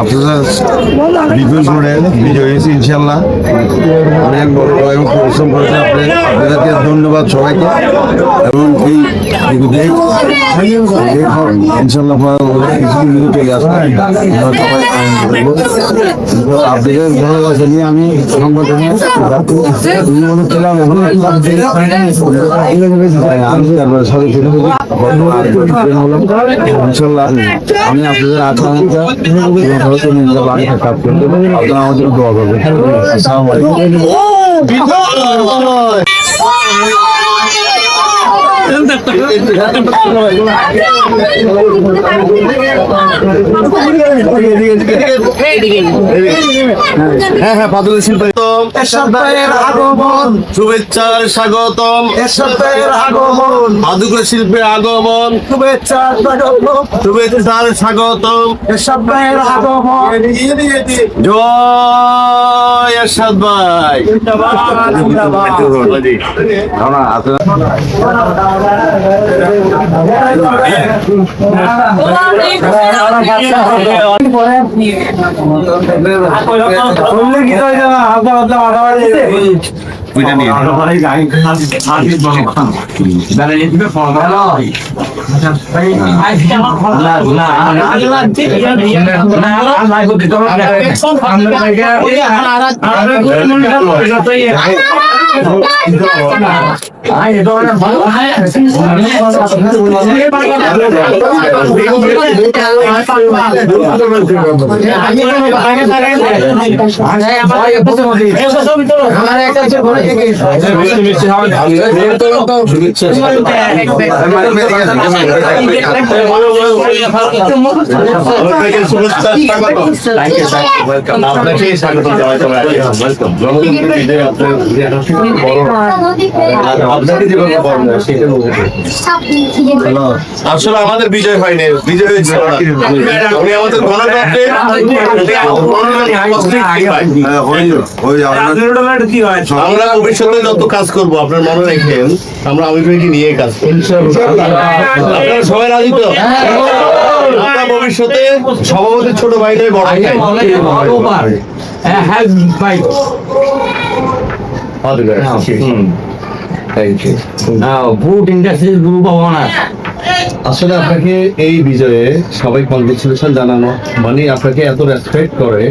আপনারা বিপুল করে বিজয় হয়েছে ইনশাল্লাহ অনেক বড় এবং পরিশ্রম করেছে আপনি আপনাদেরকে ধন্যবাদ সবাইকে। এবং এই আমি সংগঠনে ছিলাম এখন আপনাদের আলাইকুম। 미나! হ্যাঁ হ্যাঁ বাদল শিল্পী আগমন শুভেচ্ছার স্বাগতম সপ্তাহের আগমন আদুগ্র শিল্পের আগমন শুভেচ্ছা স্বাগতম শুভেচ্ছার স্বাগতম সপ্তাহের আগমন জয় এরশাদ ভাই শুভেচ্ছার স্বাগতম আপনাকে স্বাগত জানাতে আপনাকে যেভাবে বলেন সেটা আসলে আমাদের বিজয় হয়নি বিজয় হয়েছে আমি আমাদের গণতন্ত্রে আমরা ভবিষ্যতে যত কাজ করব আপনার মনে রাখেন আমরা আমি ভাইকে নিয়ে কাজ করব আপনারা সবাই রাজি তো আমরা ভবিষ্যতে সভাপতি ছোট ভাই নয় বড় ভাই ফুড গ্রুপ আসলে আপনাকে এই বিজয়ে সবাই কনগ্রেচুলেশন জানানো মানে আপনাকে এত রেসপেক্ট করে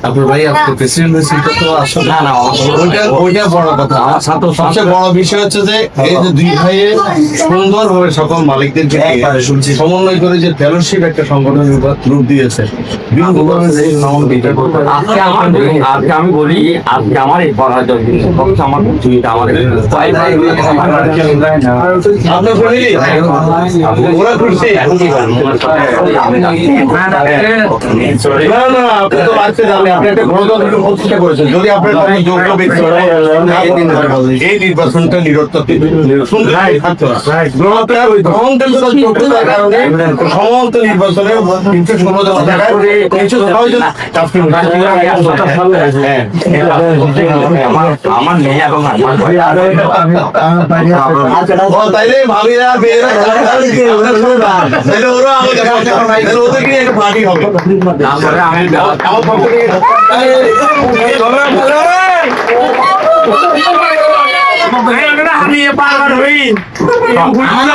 আপনার ভাই আজকে প্রেসিডেন্ট হয়েছে তো আসলে না না ওইটা ওইটা বড় কথা আমার ছাত্র সবচেয়ে বড় বিষয় হচ্ছে যে এই যে দুই ভাইয়ে সুন্দরভাবে সকল মালিকদেরকে সমন্বয় করে যে ফেলোশিপ একটা সংগঠনের রূপ- রূপ দিয়েছে আজকে আমার আজকে আমি বলি আজকে আমার এই কিন্তু সবচেয়ে আমার সুবিধা আমার ওরা খুশি না না আপনি তো আজকে জানেন আপনি একটা গণতন্ত্র প্রতিষ্ঠা করেছেন। যদি আপনার কোনো যোগ্য ব্যক্তি এই নির্বাচনটা নিরর্থক সমস্ত নির্বাচনে তিনশো ষোলো জন জায়গায় তিনশো ছয় জন আমার মেয়ে এবং তাইলে ভাবিরা মেয়েরা ওরা আমাকে তাইলে ওদেরকে নিয়ে একটা পার্টি হবে। আমি আমার পক্ষ থেকে অনেক কথা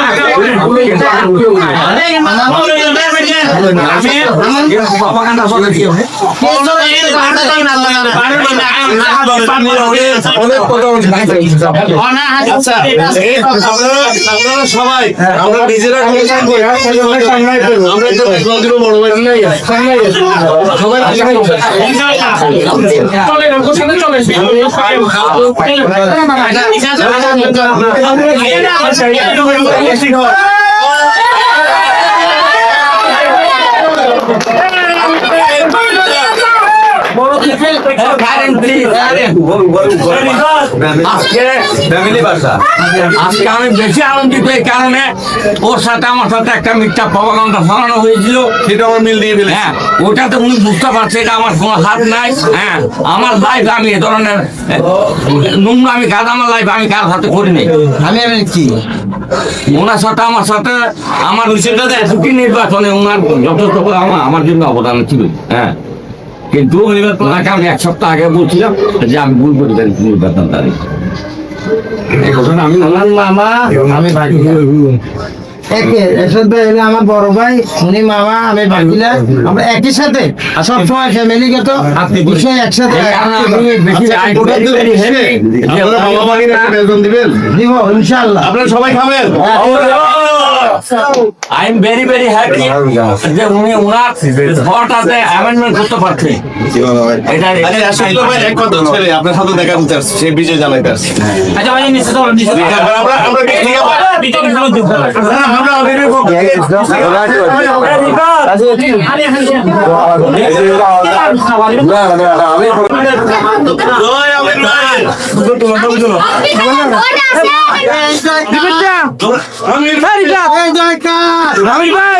আচ্ছা এই আপনারা আপনারা সবাই আমরা নিজেরা টেনশন করি আমরা একটা বেতন দিব বড় ভাই সবাই কারেন্ট প্লিজ ওর সাথে আমার সাথে একটা মিথ্যা হয়েছিল সেটা মিল দিয়ে হ্যাঁ ওটা তো উনি বুঝতে পারছে এটা আমার হাত নাই হ্যাঁ আমার লাইফ আমি এ ধরনের নোংরা আমি কাজ আমার লাইফ আমি কার সাথে করিনি আমি কি? ওনার সাথে আমার সাথে আমার উচিত এতটি নির্বাচনে ওনার যথেষ্ট আমার আমার জন্য অবদান ছিল। হ্যাঁ। কিন্তু ওনাকে আমি এক সপ্তাহ আগে বলছিলাম যে আমি ভুল করে তারিখ নির্বাচন তারিখ। আমি মামা আমি আমার বড় ভাই উনি মামা আমি ভাগিনা আমরা একই সাথে। সবসময় ফ্যামিলিগত বিষয় একসাথে দিব ইনশাল্লাহ। আপনারা সবাই খাবেন। I am very very happy যে উনি ওনার ঘরটাতে অ্যামেন্ডমেন্ট করতে পারছে। এটা আরে আসলে ভাই এক কথা ছেলে আপনার সাথে দেখা করতে আসছে সে বিজয় জানাইতে আসছে। আচ্ছা ভাই নিচে চলো নিচে আমরা আমরা আমরা আমি ভাই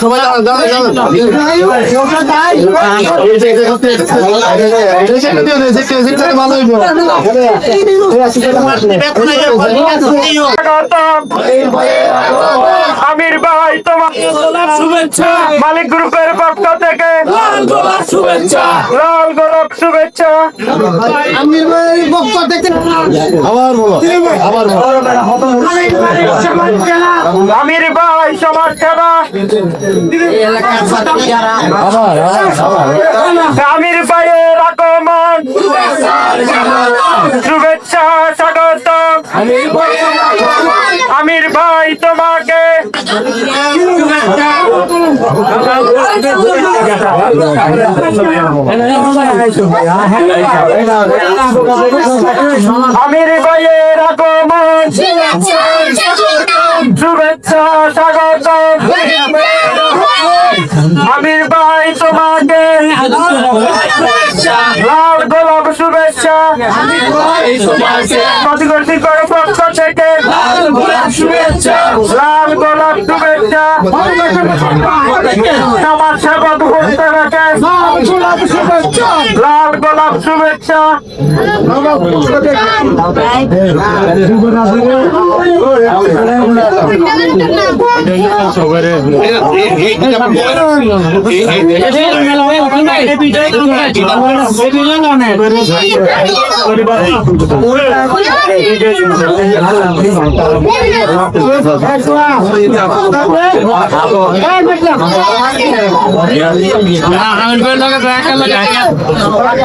সবাই আমির ভাই তোমার শুভেচ্ছা মালিক গ্রুপের পক্ষ থেকে লাল গোলাপ শুভেচ্ছা লাল গোলাপ শুভেচ্ছা আমির ভাই পক্ষ থেকে আবার বলো আবার বলো আমির ভাই সমাজ সেবা আমির ভাইয়ের আগমন শুভেচ্ছা স্বাগত। আমির ভাই তোমাকে আমির ভাইয়ের আগমন। শুভেচ্ছা স্বাগত। আমির ভাই তোমাকে লাল গোলাপ শুভেচ্ছা। কতিগতি করো পক্ষ থেকে। লাল গোলাপ শুভেচ্ছা। সমাজ সেবা করতে রাখে। লাল গোলাপ শুভেচ্ছা। গোলাপ শুভেচ্ছা আমার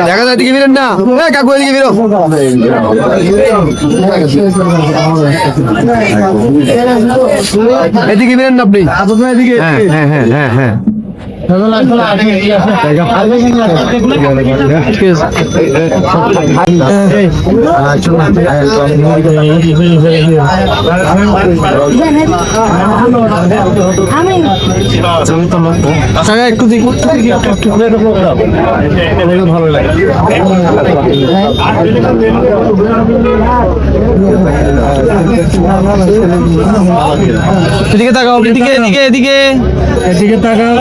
দেখা যায় দিকে ফিরেন না হ্যাঁ কাকু এদিকে। ফিরো এদিকে ফিরেন না আপনি হ্যাঁ হ্যাঁ হ্যাঁ হ্যাঁ হ্যাঁ। একটু দেখুন ভালো লাগে এদিকে তাকাও এদিকে এদিকে এদিকে। এদিকে তাকাও।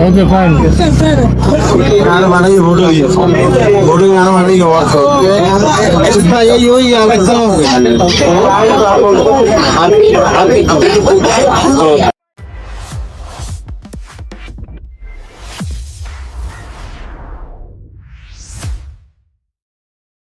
ওকে ফাইন আর মানে ভোট হয়ে গেছে ভোট আর মানে ভাই এই ওই আলাদা